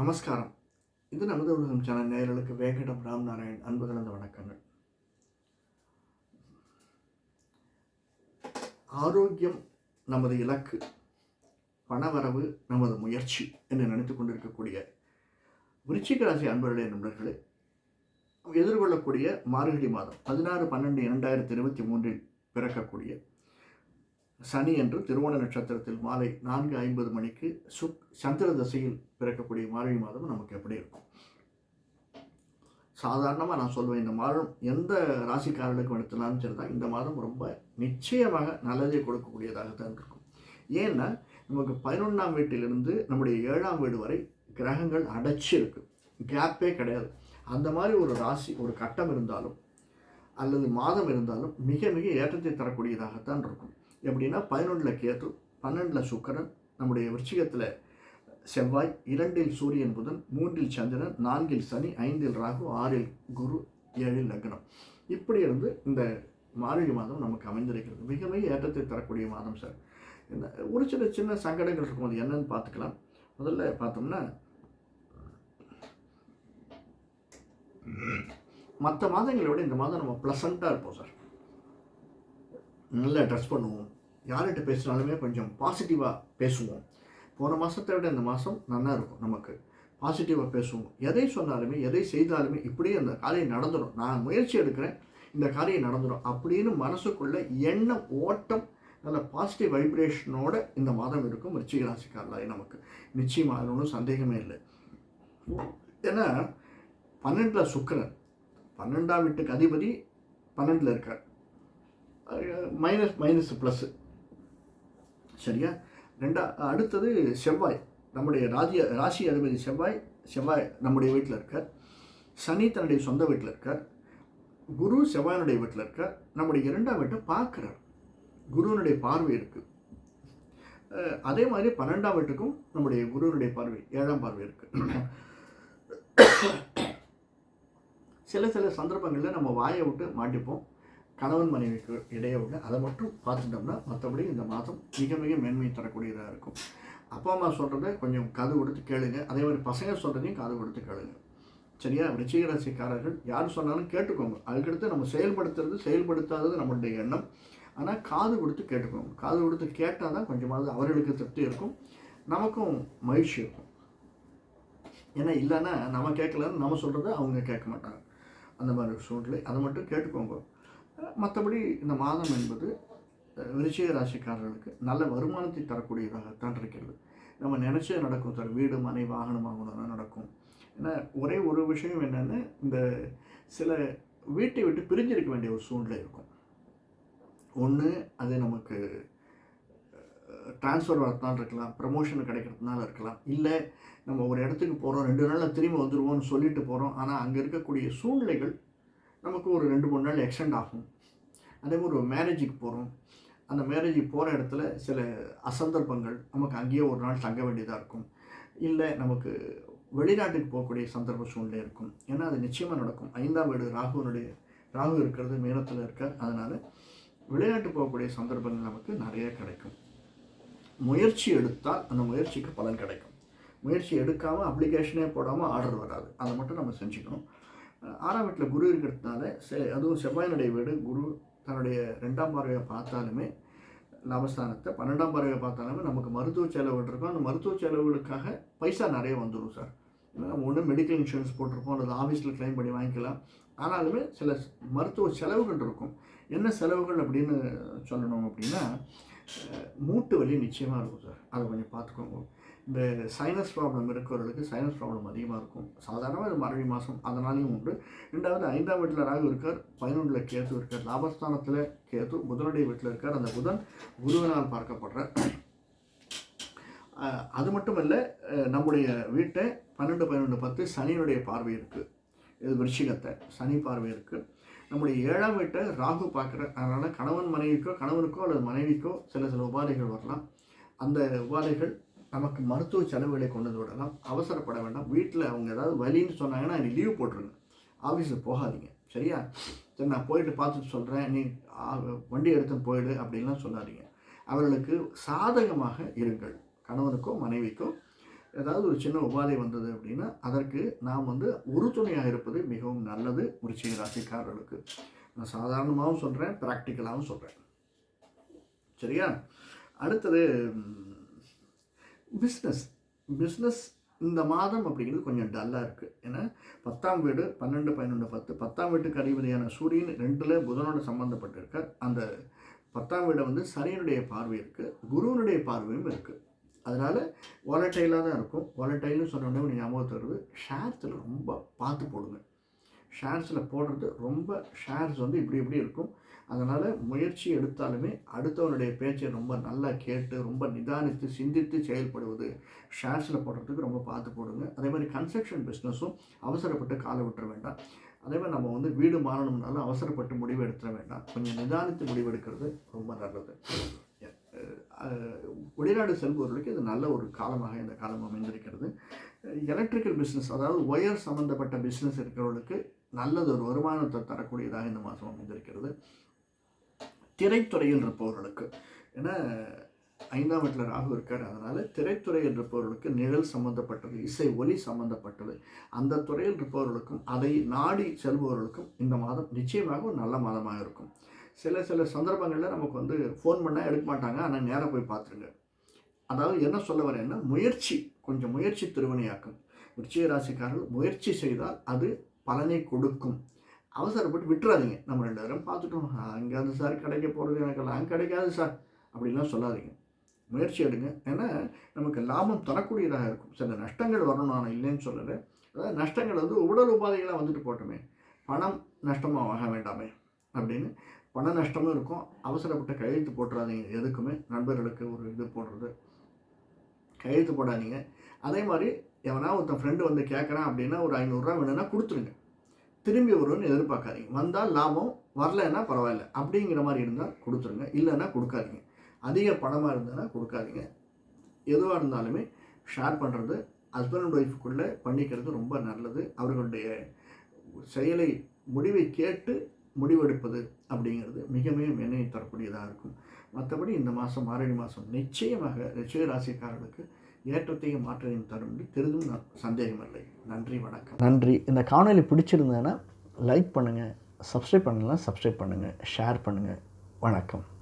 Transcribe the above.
நமஸ்காரம். இது நமது உலகம் சேனல் நேயர்களுக்கு வேங்கடம் ராம் நாராயண் அன்பு கலந்த வணக்கங்கள். ஆரோக்கியம் நமது இலக்கு பணவரவு நமது முயற்சி என்று நினைத்து கொண்டிருக்கக்கூடிய விருச்சிக ராசி அன்பர்களே நண்பர்களே எதிர்கொள்ளக்கூடிய மார்கழி மாதம் பதினாறு பன்னெண்டு இரண்டாயிரத்தி இருபத்தி மூன்றில் பிறக்கக்கூடிய சனி என்று திருவோண நட்சத்திரத்தில் மாலை நான்கு ஐம்பது மணிக்கு சுக் சந்திர தசையில் பிறக்கக்கூடிய மார்கழி மாதம் நமக்கு எப்படி இருக்கும்? சாதாரணமாக நான் சொல்வேன் இந்த மாதம் எந்த ராசிக்காரர்களுக்கு எடுத்தனாலும் சரி தான் இந்த மாதம் ரொம்ப நிச்சயமாக நல்லதை கொடுக்கக்கூடியதாக தான் இருக்கும். ஏன்னா நமக்கு பதினொன்றாம் வீட்டிலிருந்து நம்முடைய ஏழாம் வீடு வரை கிரகங்கள் அடைச்சி இருக்கு. கேப்பே கிடையாது. அந்த மாதிரி ஒரு ராசி ஒரு கட்டம் இருந்தாலும் அல்லது மாதம் இருந்தாலும் மிக மிக ஏற்றத்தை தரக்கூடியதாகத்தான் இருக்கும். எப்படின்னா பதினொன்றில் கேது பன்னெண்டில் சுக்கரன் நம்முடைய விருச்சிகத்தில் செவ்வாய் இரண்டில் சூரியன் புதன் மூன்றில் சந்திரன் நான்கில் சனி ஐந்தில் ராகு ஆறில் குரு ஏழில் லக்னம். இப்படி இருந்து இந்த மார்கழி மாதம் நமக்கு அமைந்திருக்கிறது. மிக மிக ஏற்றத்தை தரக்கூடிய மாதம் சார். என்ன ஒரு சில சின்ன சங்கடங்கள் இருக்கும் அது என்னன்னு பார்த்துக்கலாம். முதல்ல பார்த்தோம்னா மற்ற மாதங்களை விட இந்த மாதம் நம்ம ப்ளசண்ட்டாக இருப்போம் சார். நல்லா ட்ரெஸ் பண்ணுவோம். யார்கிட்ட பேசினாலுமே கொஞ்சம் பாசிட்டிவாக பேசுவோம். போன மாதத்தை விட இந்த மாதம் நல்லா இருக்கும் நமக்கு. பாசிட்டிவாக பேசுவோம். எதை சொன்னாலுமே எதை செய்தாலுமே இப்படியே அந்த காரியம் நடந்துடும் நான் முயற்சி எடுக்கிறேன் இந்த காரியம் நடந்துடும் அப்படின்னு மனசுக்குள்ள எண்ணம் ஓட்டம் நல்ல பாசிட்டிவ் வைப்ரேஷனோட இந்த மாதம் இருக்கும். ரிச்சிக ராசிக்காரலாய் நமக்கு. நிச்சயமாக ஒன்றும் சந்தேகமே இல்லை. ஏன்னா பன்னெண்டில் சுக்கரன். பன்னெண்டாம் வீட்டுக்கு அதிபதி பன்னெண்டில் இருக்கார். மைனஸ் மைனஸ் ப்ளஸ்ஸு சரியா? ரெண்டா அடுத்தது செவ்வாய் நம்முடைய ராஜ்ய ராசி அதிபதி செவ்வாய் செவ்வாய் நம்முடைய வீட்டில் இருக்கார். சனி தன்னுடைய சொந்த வீட்டில் இருக்கார். குரு செவ்வாயினுடைய வீட்டில் இருக்கார். நம்முடைய இரண்டாம் வீட்டை பார்க்குறார். குருவனுடைய பார்வை இருக்குது அதே மாதிரி பன்னெண்டாம் வீட்டுக்கும் நம்முடைய குருவனுடைய பார்வை ஏழாம் பார்வை இருக்குது சில சில சந்தர்ப்பங்களில் நம்ம வாயை விட்டு மாட்டிப்போம். கணவன் மனைவிக்கு இடையே உள்ள அதை மட்டும் பார்த்துட்டோம்னா மற்றபடி இந்த மாதம் மிக மிக மேன்மையை தரக்கூடியதாக இருக்கும். அப்பா அம்மா சொல்கிறத கொஞ்சம் காது கொடுத்து கேளுங்க. அதே மாதிரி பசங்க சொல்கிறதையும் காது கொடுத்து கேளுங்க. சரியா? ரிச்சிக ராசிக்காரர்கள் யார் சொன்னாலும் கேட்டுக்கோங்க. அதுக்கடுத்து நம்ம செயல்படுத்துறது செயல்படுத்தாதது நம்மளுடைய எண்ணம். ஆனால் காது கொடுத்து கேட்டுக்கோங்க. காது கொடுத்து கேட்டால் தான் கொஞ்சமாவது அவர்களுக்கு திருப்தி இருக்கும். நமக்கும் மகிழ்ச்சி இருக்கும். ஏன்னா இல்லைன்னா நம்ம கேட்கலன்னு நம்ம சொல்கிறத அவங்க கேட்க மாட்டாங்க. அந்த மாதிரி சூழ்நிலை. அதை மட்டும் கேட்டுக்கோங்க. மற்றபடி இந்த மாதம் என்பது விருச்சிக ராசிக்காரர்களுக்கு நல்ல வருமானத்தை தரக்கூடியதாகத்தான் இருக்கிறது. நம்ம நினச்சது நடக்கும் சார் வீடு மனை வாகனம் வாங்கணும்னா நடக்கும். ஏன்னா ஒரே ஒரு விஷயம் என்னென்னா இந்த சில வீட்டை விட்டு பிரிஞ்சிருக்க வேண்டிய ஒரு சூழ்நிலை இருக்கும். ஒன்று அது நமக்கு ட்ரான்ஸ்ஃபர் வரதுனால இருக்கலாம் ப்ரமோஷன் கிடைக்கிறதுனால இருக்கலாம். இல்லை நம்ம ஒரு இடத்துக்கு போகிறோம் ரெண்டு நாளில் திரும்பி வந்துடுவோம்னு சொல்லிட்டு போகிறோம் ஆனால் அங்கே இருக்கக்கூடிய சூழ்நிலைகள் நமக்கு ஒரு ரெண்டு மூணு நாள் எக்ஸ்டெண்ட் ஆகும். அதே மாதிரி ஒரு மேரேஜுக்கு போகிறோம் அந்த மேரேஜுக்கு போகிற இடத்துல சில அசந்தர்ப்பங்கள் நமக்கு அங்கேயே ஒரு நாள் தங்க வேண்டியதாக இருக்கும். இல்லை நமக்கு வெளிநாட்டுக்கு போகக்கூடிய சந்தர்ப்ப சூழ்நிலை இருக்கும். ஏன்னா அது நிச்சயமாக நடக்கும். ஐந்தாம் வீடு ராகுனுடைய ராகு இருக்கிறது மேலத்தில் இருக்கார். அதனால் வெளிநாட்டு போகக்கூடிய சந்தர்ப்பங்கள் நமக்கு நிறைய கிடைக்கும். முயற்சி எடுத்தால் அந்த முயற்சிக்கு பலன் கிடைக்கும். முயற்சி எடுக்காமல் அப்ளிகேஷனே போடாமல் ஆர்டர் வராது. அதை மட்டும் நம்ம செஞ்சுக்கணும். ஆறாம் வீட்டில் குரு இருக்கிறதுனால செ அதுவும் செவ்வாயினுடைய வீடு குரு தன்னுடைய ரெண்டாம் பார்வையை பார்த்தாலுமே லாபஸ்தானத்தை பன்னெண்டாம் பார்வையை பார்த்தாலுமே நமக்கு மருத்துவ செலவுகள் இருக்கும். அந்த மருத்துவ செலவுகளுக்காக பைசா நிறைய வந்துடும் சார். நம்ம ஒன்று மெடிக்கல் இன்சூரன்ஸ் போட்டிருப்போம் அல்லது ஆஃபீஸில் க்ளைம் பண்ணி வாங்கிக்கலாம். ஆனாலுமே சில மருத்துவ செலவுகள் இருக்கும். என்ன செலவுகள் அப்படின்னு சொல்லணும் அப்படின்னா மூட்டு வலி நிச்சயமாக இருக்கும் சார். அதை கொஞ்சம் பார்த்துக்கோங்க. இந்த சைனஸ் ப்ராப்ளம் இருக்கிறவர்களுக்கு சைனஸ் ப்ராப்ளம் அதிகமாக இருக்கும். சாதாரணமாக இது மரவி மாதம் அதனாலையும் உண்டு. ரெண்டாவது ஐந்தாம் வீட்டில் ராகு இருக்கார் பதினொன்றில் கேத்து இருக்கார். லாபஸ்தானத்தில் கேத்து புதனுடைய வீட்டில் இருக்கார். அந்த புதன் குருவினால் பார்க்கப்படுற அது மட்டும் இல்லை நம்முடைய வீட்டை பன்னெண்டு பன்னெண்டு பத்து சனியினுடைய பார்வை இருக்குது இது விருச்சிகத்தை சனி பார்வை இருக்குது நம்முடைய ஏழாம் வீட்டை ராகு பார்க்குற அதனால் கணவன் மனைவிக்கோ கணவனுக்கோ அல்லது மனைவிக்கோ சில சில உபாதைகள் வரலாம். அந்த உபாதைகள் நமக்கு மருத்துவ செலவுகளை கொண்டு விடலாம். அவசரப்பட வேண்டாம். வீட்டில் அவங்க ஏதாவது வலின்னு சொன்னாங்கன்னா நீ லீவ் போட்டுருங்க. ஆஃபீஸில் போகாதீங்க. சரியா? சரி நான் போயிட்டு பார்த்துட்டு சொல்கிறேன் நீ வண்டி எடுத்து போயிடு அப்படின்லாம் சொல்லாதீங்க. அவர்களுக்கு சாதகமாக இருங்கள். கணவனுக்கோ மனைவிக்கோ ஏதாவது ஒரு சின்ன உபாதை வந்தது அப்படின்னா அதற்கு நாம் வந்து உறுதுணையாக இருப்பது மிகவும் நல்லது. விருச்சிக ராசிக்காரர்களுக்கு. நான் சாதாரணமாகவும் சொல்கிறேன் ப்ராக்டிக்கலாகவும் சொல்கிறேன் சரியா? அடுத்தது பிஸ்னஸ் பிஸ்னஸ் இந்த மாதம் அப்படிங்கிறது கொஞ்சம் டல்லாக இருக்குது ஏன்னா பத்தாம் வீடு பன்னெண்டு பதினொன்று பத்து பத்தாம் வீட்டுக்கு அதிபதியான சூரியன் ரெண்டில் புதனோட சம்மந்தப்பட்டிருக்க அந்த பத்தாம் வீடை வந்து சனியனுடைய பார்வை இருக்குது குருவனுடைய பார்வையும் இருக்குது அதனால் வாலட்டைலாக தான் இருக்கும். வாலட்டைல்னு சொன்ன உடனே ஞாபகம் ஞாபகத்து வருது. ஷேர்ஸில் ரொம்ப பார்த்து போடுங்க. ஷேர்ஸில் போடுறது ரொம்ப ஷேர்ஸ் வந்து இப்படி இப்படி இருக்கும். அதனால் முயற்சி எடுத்தாலுமே அடுத்தவனுடைய பேச்சை ரொம்ப நல்லா கேட்டு ரொம்ப நிதானித்து சிந்தித்து செயல்படுவது ஷேர்ஸில் போடுறதுக்கு ரொம்ப பார்த்து போடுங்க. அதே மாதிரி கன்ஸ்ட்ரக்ஷன் பிஸ்னஸும் அவசரப்பட்டு காலை விட்டுற வேண்டாம். அதே மாதிரி நம்ம வந்து வீடு மாறணும்னாலும் அவசரப்பட்டு முடிவு எடுத்துட வேண்டாம். கொஞ்சம் நிதானித்து முடிவெடுக்கிறது ரொம்ப நல்லது. வெளிநாடு செல்பவர்களுக்கு இது நல்ல ஒரு காலமாக இந்த காலம் அமைந்திருக்கிறது. எலக்ட்ரிக்கல் பிஸ்னஸ் அதாவது ஒயர் சம்மந்தப்பட்ட பிஸ்னஸ் இருக்கிறவர்களுக்கு நல்லது ஒரு வருமானத்தை தரக்கூடியதாக இந்த மாதம் அமைந்திருக்கிறது. திரைத்துறையில் இருப்பவர்களுக்கு. ஏன்னா ஐந்தாம் வீட்டில் ராகு இருக்கார் அதனால் திரைத்துறையில் இருப்பவர்களுக்கு நிழல் சம்மந்தப்பட்டது இசை ஒலி சம்மந்தப்பட்டது அந்த துறையில் இருப்பவர்களுக்கும் அதை நாடி செல்பவர்களுக்கும் இந்த மாதம் நிச்சயமாக ஒரு நல்ல மாதமாக இருக்கும். சில சில சந்தர்ப்பங்களில் நமக்கு வந்து ஃபோன் பண்ணால் எடுக்க மாட்டாங்க ஆனால் நேராக போய் பார்த்துருங்க. அதாவது என்ன சொல்ல வரேன்னா முயற்சி கொஞ்சம் முயற்சி திருவினையாக்கும். விருச்சிக ராசிக்காரர்கள் முயற்சி செய்தால் அது பலனை கொடுக்கும். அவசரப்பட்டு விட்டுறாதீங்க. நம்ம ரெண்டு பேரும் பார்த்துட்டோம். அங்கேயாவது சார் கிடைக்க போகிறது எனக்கெல்லாம் கிடைக்காது சார் அப்படின்லாம் சொல்லாதீங்க. முயற்சி எடுங்க. ஏன்னா நமக்கு லாபம் தரக்கூடியதாக இருக்கும். சில நஷ்டங்கள் வரணும். நான் இல்லைன்னு சொல்லலை. அதாவது நஷ்டங்கள் வந்து உடல் உபாதைகளாக வந்துட்டு போட்டோமே. பணம் நஷ்டமாக ஆக வேண்டாமே அப்படின்னு பண நஷ்டமும் இருக்கும். அவசரப்பட்ட கையெழுத்து போட்டுறாதீங்க எதுக்குமே. நண்பர்களுக்கு ஒரு இது போடுறது. கையெழுத்து போடாதீங்க. அதே மாதிரி எவனா ஒருத்தன் ஃப்ரெண்டு வந்து கேட்குறான் அப்படின்னா ஒரு ஐநூறுரூவா வேணும்னா கொடுத்துருங்க. திரும்பி வரும்னு எதிர்பார்க்காதீங்க. வந்தால் லாபம் வரலைன்னா பரவாயில்ல. அப்படிங்கிற மாதிரி இருந்தால் கொடுத்துருங்க. இல்லைன்னா கொடுக்காதீங்க. அதிக பணமாக இருந்ததுன்னா கொடுக்காதீங்க. எதுவாக இருந்தாலுமே ஷேர் பண்ணுறது ஹஸ்பண்ட் அண்ட் ஒய்ஃப்குள்ளே பண்ணிக்கிறது ரொம்ப நல்லது. அவர்களுடைய செயலை முடிவை கேட்டு முடிவெடுப்பது அப்படிங்கிறது மிக மிக மென்மையை தரக்கூடியதாக இருக்கும். மற்றபடி இந்த மாதம் மாரடி மாதம் நிச்சயமாக ரிச்சிக ராசிக்காரர்களுக்கு ஏற்றத்தையும் மாற்றத்தையும் தரும் என்று பெரிதும் நான் சந்தேகமில்லை. நன்றி வணக்கம். நன்றி. இந்த காணொலி பிடிச்சிருந்தேன்னா லைக் பண்ணுங்கள் சப்ஸ்கிரைப் பண்ணலாம் சப்ஸ்கிரைப் பண்ணுங்கள் ஷேர் பண்ணுங்கள் வணக்கம்.